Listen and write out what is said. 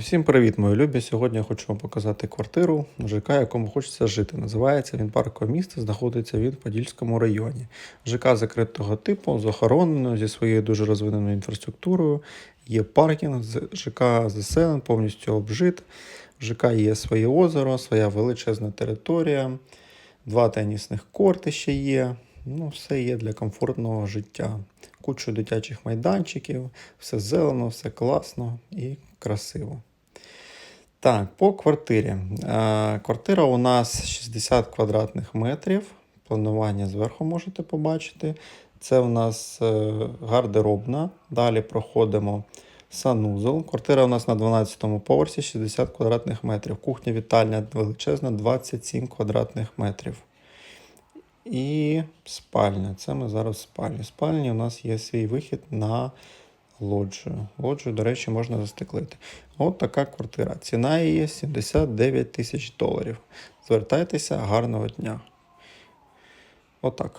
Усім привіт, мої любі. Сьогодні я хочу вам показати квартиру ЖК, якому хочеться жити. Називається він паркове місто, знаходиться він в Подільському районі. ЖК закритого типу, з охороненою, зі своєю дуже розвиненою інфраструктурою. Є паркінг, ЖК заселен, повністю обжит. В ЖК є своє озеро, своя величезна територія, два тенісних корти ще є. Ну, все є для комфортного життя. Кучу дитячих майданчиків, все зелено, все класно і красиво. Так, по квартирі. Е, Квартира у нас 60 квадратних метрів. Планування зверху можете побачити. Це у нас е, гардеробна. Далі проходимо санузел. Квартира у нас на 12 му поверсі 60 квадратних метрів. Кухня вітальня величезна 27 квадратних метрів. І спальня. Це ми зараз в спальні. В спальні у нас є свій вихід на лоджію. Лоджію, до речі, можна застеклити. От така квартира. Ціна її 79 тисяч доларів. Звертайтеся, гарного дня. Отак.